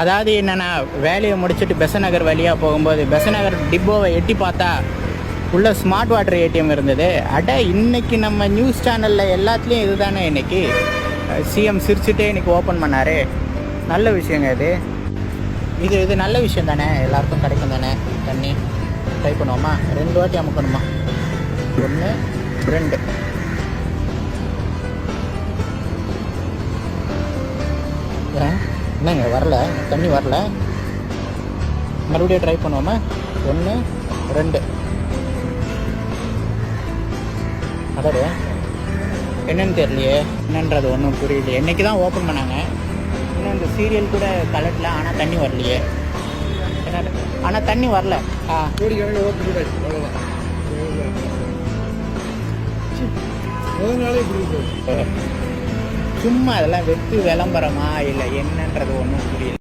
அதாவது என்னென்னா வேலையை முடிச்சுட்டு பெசநகர் வழியாக போகும்போது பெசநகர் டிப்போவை எட்டி பார்த்தா உள்ள ஸ்மார்ட் வாட்டர் ஏடிஎம் இருந்தது. அட இன்னைக்கு நம்ம நியூஸ் சேனலில் எல்லாத்துலேயும் இதுதானே இன்னைக்கு? சிஎம் சிரிச்சுட்டே இன்னைக்கு ஓப்பன் பண்ணார். நல்ல விஷயங்க இது. இது இது நல்ல விஷயம் தானே? எல்லாருக்கும் கிடைக்கும் தானே? தண்ணி. ட்ரை பண்ணுவோமா? ரெண்டு வாட்டி அமுக்கணுமா? ஒன்று ரெண்டு. ஏன்? என்னங்க வரல? தண்ணி வரல? மறுபடியும் ட்ரை பண்ணுவோமா? ஒன்று ரெண்டு. அதாவது என்னன்னு தெரியலையே. என்னன்றது ஒன்றும் புரியலையே. என்னைக்கு தான் ஓப்பன் பண்ணாங்க. இன்னும் இந்த சீரியல் கூட கலட்டல ஆனால் தண்ணி வரலையே. ஆனால் தண்ணி வரல. ஆ. அவ்வளோதான் சும்மா அதெல்லாம் வெட்டு விளம்பரமா இல்லை என்னன்றது ஒன்றும் புரியல.